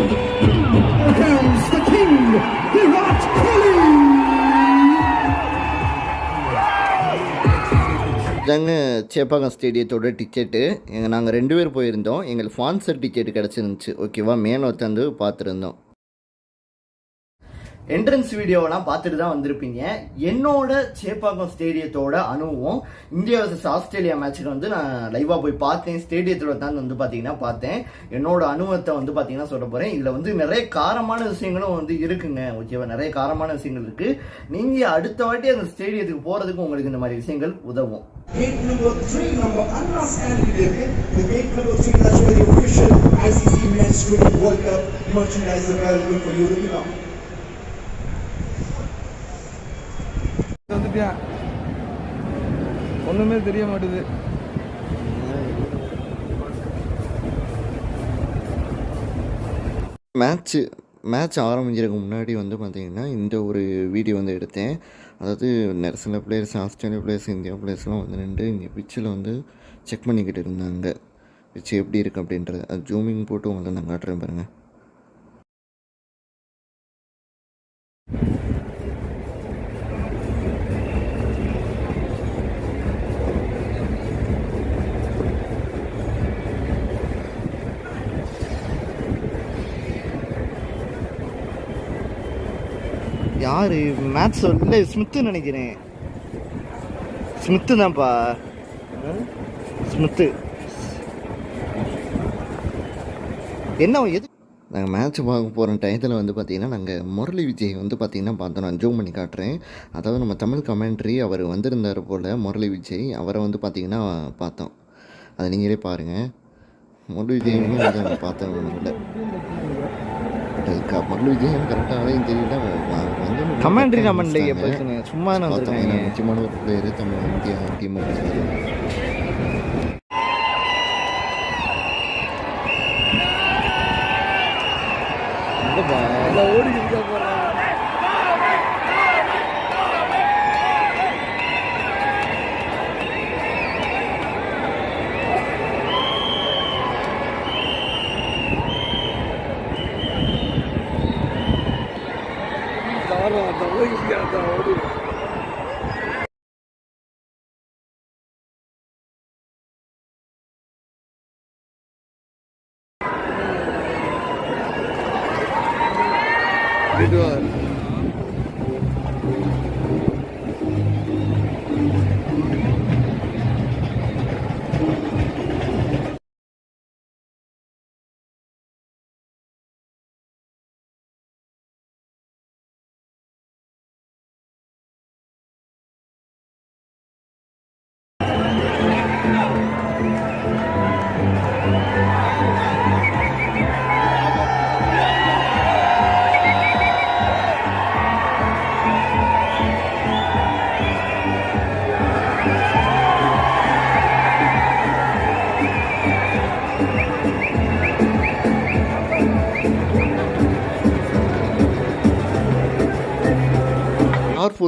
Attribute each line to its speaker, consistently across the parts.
Speaker 1: Comes the king, Virat Kohli!
Speaker 2: இதாங்க Chepauk ஸ்டேடியத்தோட ticket எங்கள் நாங்கள் ரெண்டு பேர் போயிருந்தோம். எங்களுக்கு ஸ்பான்சர் டிக்கெட் கிடச்சிருந்துச்சு. ஓகேவா மேன் உட்காந்து பார்த்துருந்தோம். என்ட்ரன்ஸ் வீடியோவெல்லாம் பார்த்துட்டு தான் வந்திருப்பீங்க. என்னோட சேப்பாக்கம் ஸ்டேடியத்தோட அனுபவம் இந்தியா வர்சஸ் ஆஸ்திரேலியா மேட்ச்சுக்கு வந்து நான் லைவாக போய் பார்த்தேன். ஸ்டேடியத்தோட தான் வந்து பார்த்தீங்கன்னா பார்த்தேன். என்னோட அனுபவத்தை வந்து பார்த்தீங்கன்னா சொல்ல போகிறேன் இதில் வந்து நிறைய காரமான விஷயங்களும் வந்து இருக்குங்க ஓகேவா நிறைய காரமான விஷயங்கள் இருக்குது நீங்கள் அடுத்த வாட்டி அந்த ஸ்டேடியத்துக்கு போகிறதுக்கு உங்களுக்கு இந்த மாதிரி விஷயங்கள் உதவும்.
Speaker 3: Gate number three, number The gate number three, that's where the official ICC Men's World Cup merchandise available for you to pick up.
Speaker 4: வந்துட்டியா ஒண்ணுமே தெரிய மாட்டுது.
Speaker 2: மேட்ச்சு மேட்ச் ஆரம்பிக்கிறதுக்கு முன்னாடி வந்து பார்த்திங்கன்னா இந்த ஒரு வீடியோ வந்து எடுத்தேன். அதாவது நிறைய சில பிளேயர்ஸ் ஆஸ்திரேலியா பிளேயர்ஸ் இந்தியா பிளேயர்ஸ்லாம் வந்து நின்று இங்கே பிச்சில் வந்து செக் பண்ணிக்கிட்டு இருந்தாங்க. பிச்சு எப்படி இருக்குது அப்படின்றது. அது ஜூமிங் போட்டு உங்களுக்கு நான் காட்டுறேன் பாருங்கள் யார்? மேட்ச் இல்லை ஸ்மித்து நினைக்கிறேன். ஸ்மித்து தான்ப்பா. ஸ்மித்து என்ன எது நாங்கள் மேட்ச் பார்க்க போகிற டயத்தில் வந்து பார்த்திங்கன்னா நாங்கள் முரளி விஜய் வந்து பார்த்திங்கன்னா பார்த்தோம். நான் ஜூம் பண்ணி காட்டுறேன். அதாவது நம்ம தமிழ் கமெண்ட்ரி அவர் வந்திருந்தார் போல் முரளி விஜய் அவரை வந்து பார்த்திங்கன்னா பார்த்தோம். அதை நீங்களே பாருங்கள் முரளி விஜய் வந்து நாங்கள் பார்த்தோம் இல்லை. முரளி விஜயம் கரெக்டாகவே தெரியல.
Speaker 4: கமெண்ட்ரி கமெண்ட்ரியை பேசுங்க சும்மா வந்திருக்காங்க.
Speaker 2: முக்கியமான ஒரு பிளேயர் தமிழ் இந்தியா டீம்
Speaker 4: எல்லாம் doing?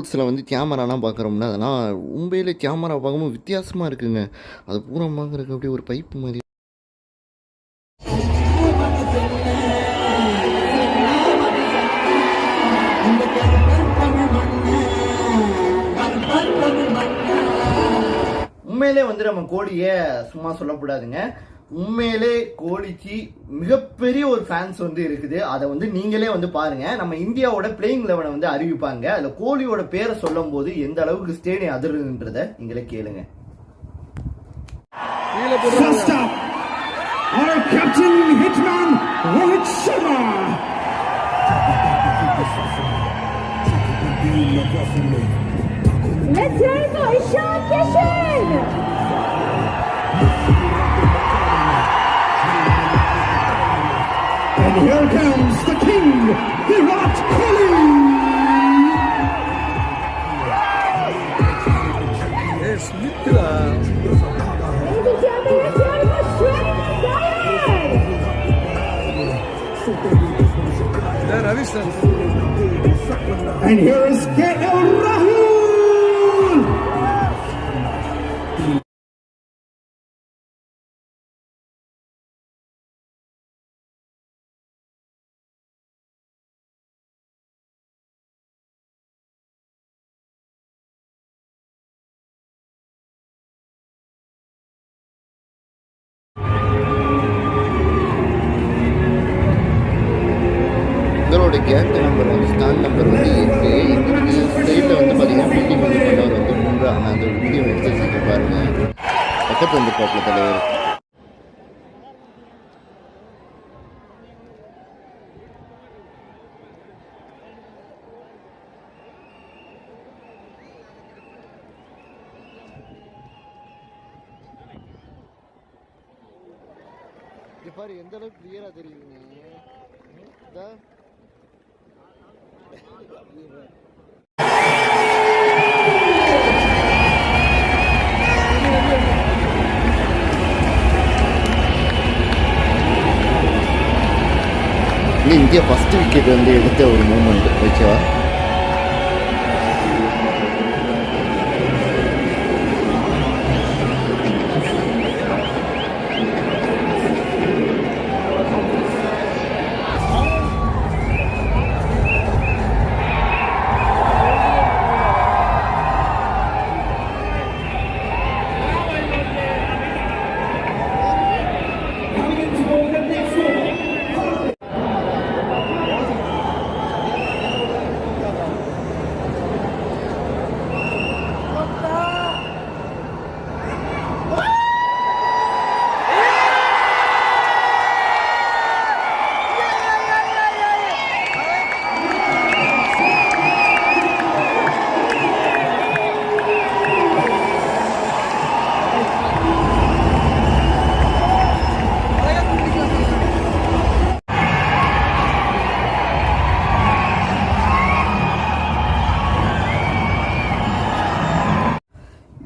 Speaker 2: ஸ்டார் வந்து கேமராலாம் பார்க்குறோம்னா அதெல்லாம் உண்மையில் கேமரா பார்க்கும்போது வித்தியாசமாக இருக்குங்க. அது பூரா பார்க்குறதுக்கு அப்படியே ஒரு பைப்பு மாதிரி.
Speaker 5: உண்மையிலே வந்து நம்ம கோழியை சும்மா சொல்லக்கூடாதுங்க. உண்மையிலே கோழிக்கு மிகப்பெரிய ஒரு ஃபேன்ஸ் வந்து இருக்குது. அதை வந்து நீங்களே வந்து பாருங்க. நம்ம இந்தியாவோட பிளேயிங் லெவனை வந்து அறிவிப்பாங்க. அதுல கோழியோட பேரை சொல்லும் போது எந்த அளவுக்கு ஸ்டேடியம் அதிருன்றத நீங்களே கேளுங்க!
Speaker 6: Let's hear it for Ishan Kishan!
Speaker 1: And here comes the king, Virat Kohli!
Speaker 4: ஏ ஸ்மித்துடா
Speaker 6: Ladies and gentlemen, let's hear it
Speaker 5: இந்தியாவோட கேப்டன் நம்பர் வந்து ஸ்டாண்ட் நம்பர் வந்து இருக்கு இதுக்கு சைடில் வந்து பார்த்தீங்கன்னா மீட்டிங் வந்து பண்ணவர். வந்து மூன்று ஆனால் அந்த வீடியோ எடுத்து வச்சுட்டு பாருங்க. பக்கத்து வந்து பாட்டில் தலைவர். பாரு எந்த அளவுக்கு கிளியரா தெரியுதுங்க. இந்தியா ஃபர்ஸ்ட் விக்கெட் வந்து எடுத்த ஒரு மூமெண்ட் ஓகேவா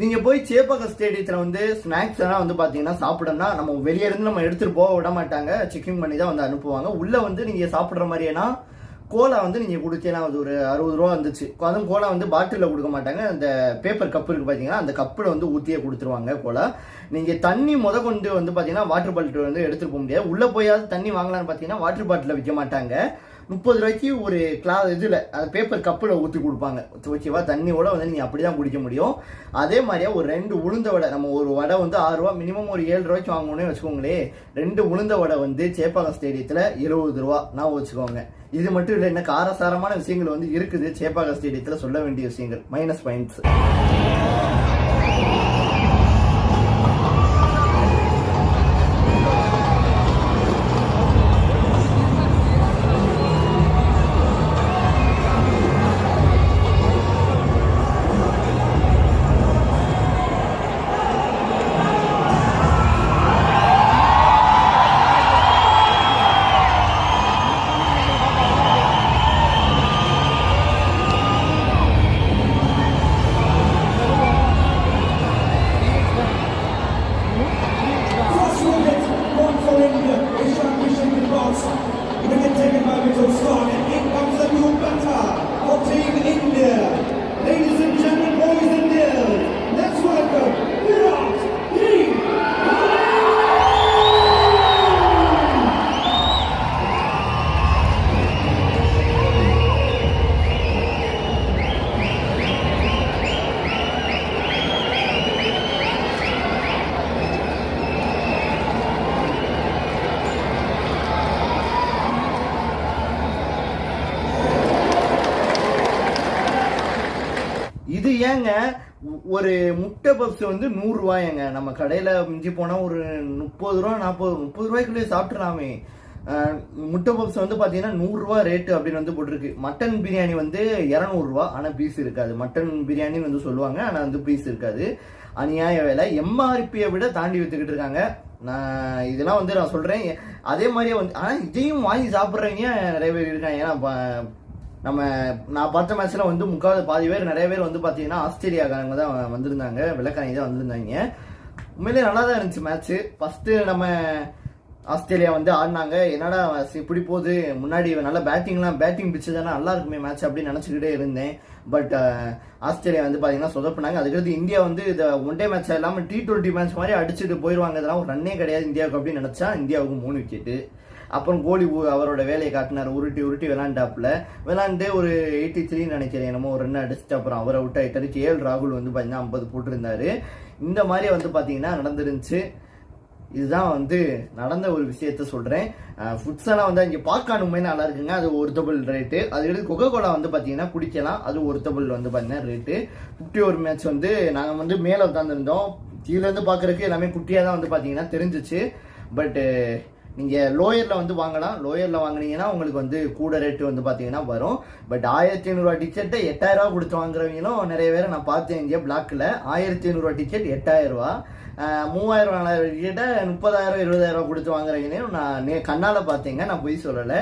Speaker 5: நீங்கள் போய் சேப்பாக்கம் ஸ்டேடியத்தில் வந்து ஸ்நாக்ஸ் எல்லாம் வந்து பார்த்தீங்கன்னா சாப்பிடணும்னா நம்ம வெளியே இருந்து நம்ம எடுத்துகிட்டு போக விட மாட்டாங்க. செக்கிங் பண்ணி தான் வந்து அனுப்புவாங்க. உள்ளே வந்து நீங்கள் சாப்பிட்ற மாதிரியேனா கோலா வந்து நீங்கள் கொடுத்தீங்கன்னா அது ஒரு அறுபது ரூபா வந்துச்சு. அதுவும் கோலா வந்து பாட்டிலில் கொடுக்க மாட்டாங்க. அந்த பேப்பர் கப்பு இருக்குது பார்த்தீங்கன்னா அந்த கப்பில் வந்து ஊற்றியே கொடுத்துருவாங்க கோலா. நீங்கள் தண்ணி முத கொண்டு வந்து பார்த்தீங்கன்னா வாட்டர் பாட்டில் வந்து எடுத்துகிட்டு போக முடியாது. உள்ளே போயாவது தண்ணி வாங்கலாம்னு பார்த்தீங்கன்னா வாட்டர் பாட்டிலில் விற்க மாட்டாங்க. முப்பது ரூபாய்க்கு ஒரு கிளா இதில் அது பேப்பர் கப்பில் ஊற்றி கொடுப்பாங்க. ஓகேவா தண்ணியோட வந்து நீங்கள் அப்படி தான் குடிக்க முடியும். அதே மாதிரியா ஒரு ரெண்டு உளுந்த வடை நம்ம ஒரு வடை வந்து ஆறு ரூபா மினிமம் ஒரு ஏழு ரூபாய்க்கு வாங்கணும்னு வச்சுக்கோங்களேன் ரெண்டு உளுந்த வடை வந்து சேப்பாக்கம் ஸ்டேடியத்தில் இருபது ரூபா நான் வச்சுக்கோங்க. இது மட்டும் இல்லை என்ன காரசாரமான விஷயங்கள் வந்து இருக்குது சேப்பாக்கம் ஸ்டேடியத்தில் சொல்ல வேண்டிய விஷயங்கள் மைனஸ் பாயிண்ட்ஸ் ஏங்க ஒரு முட்டை பப்ஸ் வந்து நூறு ரூபாயங்க. நம்ம கடையில மிஞ்சி போனா ஒரு முப்பது ரூபா நாற்பது முப்பது ரூபாய்க்குள்ளே சாப்பிட்றாமே முட்டை பப்ஸ் வந்து பாத்தீங்கன்னா நூறு ரூபா ரேட்டு அப்படின்னு வந்து போட்டிருக்கு. மட்டன் பிரியாணி வந்து இரநூறுவா ரூபா. ஆனா பீஸ் இருக்காது. மட்டன் பிரியாணின்னு வந்து சொல்லுவாங்க ஆனா வந்து பீஸ் இருக்காது. அநியாய வேலை. எம்ஆர்பியை விட தாண்டி வித்துக்கிட்டு இருக்காங்க. நான் இதெல்லாம் வந்து நான் சொல்றேன். அதே மாதிரியே வந்து ஆனா இதையும் வாங்கி சாப்பிட்றவங்க நிறைய பேர் இருக்காங்க. ஏன்னா நம்ம நான் பார்த்த மேட்ச்ல வந்து முக்காவது பாதி பேர் நிறைய பேர் வந்து பார்த்தீங்கன்னா ஆஸ்திரேலியாக்காரங்க தான் வந்திருந்தாங்க. விளக்காணி தான் வந்திருந்தாங்க. உண்மையிலே நல்லா தான் இருந்துச்சு மேட்ச்சு ஃபர்ஸ்ட் நம்ம ஆஸ்திரேலியா வந்து ஆடினாங்க. என்னடா இப்படி போகுது? முன்னாடி நல்ல பேட்டிங்லாம் பேட்டிங் பிச்சு தானே நல்லா இருக்குமே மேட்ச் அப்படின்னு நினச்சிக்கிட்டே இருந்தேன். பட் ஆஸ்திரேலியா வந்து பார்த்தீங்கன்னா சொதப்பினாங்க. அதுக்கடுத்து இந்தியா வந்து இந்த ஒன் டே மேட்ச் இல்லாமல் டி டுவெண்ட்டி மேட்ச் மாதிரி அடிச்சுட்டு போயிடுவாங்க இதெல்லாம் ஒரு ரன்னே கிடையாது இந்தியாவுக்கு அப்படின்னு நினச்சா இந்தியாவுக்கு மூணு விக்கெட்டு அப்புறம் கோலி அவரோட வேலையை காட்டினார். உருட்டி உருட்டி விளாண்டாப்புல. விளாண்டு ஒரு எயிட்டி த்ரீன்னு நினைக்கிறேன் என்னமோ ஒரு ரன் அடிச்சுட்டு அப்புறம் அவர் அவுட் ஆயிட்டாரு கேஎல் ராகுல் வந்து பார்த்தீங்கன்னா ஐம்பது போட்டிருந்தாரு. இந்த மாதிரி வந்து பார்த்தீங்கன்னா நடந்துருந்துச்சு. இதுதான் வந்து நடந்த ஒரு விஷயத்த சொல்கிறேன் ஃபுட்ஸெல்லாம் வந்து இங்கே பார்க்கணுமே நல்லா இருக்குங்க. அது ஒருத்தபிள் ரேட்டு அது எடுத்து கொக்கோ கோலா வந்து பார்த்தீங்கன்னா குடிக்கலாம். அது ஒருத்தபிள் வந்து பார்த்தீங்கன்னா ரேட்டு ஃபிஃப்டி ஒரு மேட்ச் வந்து நாங்கள் வந்து மேலே உட்காந்துருந்தோம் கீழேருந்து பார்க்குறதுக்கு எல்லாமே குட்டியாக தான் வந்து பார்த்தீங்கன்னா தெரிஞ்சிச்சு. பட்டு நீங்கள் லோயரில் வந்து வாங்கலாம். லோயரில் வாங்கினீங்கன்னா உங்களுக்கு வந்து கூட ரேட்டு வந்து பார்த்தீங்கன்னா வரும். பட் ஆயிரத்தி ஐநூறுரூவா டிக்கெட்டை எட்டாயிரரூவா கொடுத்து வாங்குறவங்களும் நிறைய பேரை நான் பார்த்தேன் இங்கே பிளாக்கில் ஆயிரத்தி ஐநூறுரூவா டிக்கெட் எட்டாயிரரூவா மூவாயிரம் நாலாயிரம் டிக்கெட்டை முப்பதாயிரம் இருபதாயிரரூவா கொடுத்து வாங்குறவங்களையும் நான் நே கண்ணால் பார்த்தேங்க. நான் பொய் சொல்லலை.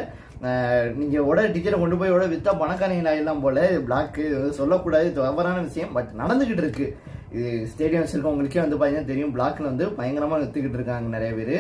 Speaker 5: நீங்கள் உட டிக்கெட்டை கொண்டு போய் உட விற்றா பணக்காரங்க ஆயிடலாம் போல். பிளாக்கு சொல்லக்கூடாது. தவறான விஷயம். பட் நடந்துக்கிட்டு இருக்கு. இது ஸ்டேடியம் வச்சிருக்கவங்களுக்கே வந்து பார்த்தீங்கன்னா தெரியும். பிளாக்கில் வந்து பயங்கரமாக விற்றுக்கிட்டு இருக்காங்க நிறைய பேர்.